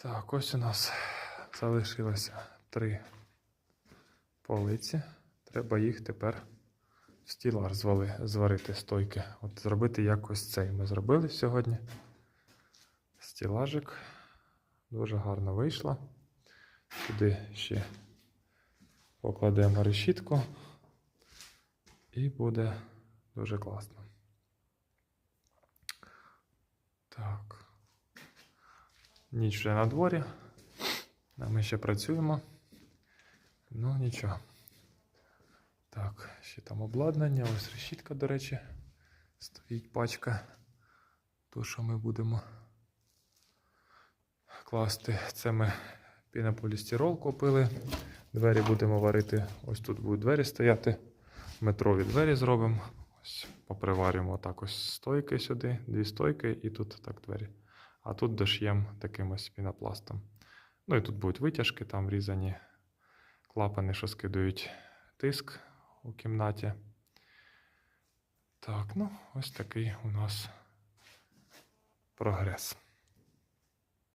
Так, ось у нас залишилося три полиці. Треба їх тепер в стілар звали, зварити стойки. От зробити якось цей. Ми зробили сьогодні. Стілажик. Дуже гарно вийшло. Сюди ще покладемо решітку. І буде дуже класно. Так. Ніч вже на дворі. А ми ще працюємо. Ну, нічого. Так, ще там обладнання. Ось решітка, до речі, стоїть пачка. То, що ми будемо класти. Це ми пінополістирол купили. Двері будемо варити. Ось тут будуть двері стояти. Метрові двері зробимо. Ось поприварюємо так ось стойки сюди, дві стойки, і тут так двері. А тут дош'єм таким ось пінопластом. Ну і тут будуть витяжки, там різані клапани, що скидують тиск у кімнаті. Так, ну, ось такий у нас прогрес.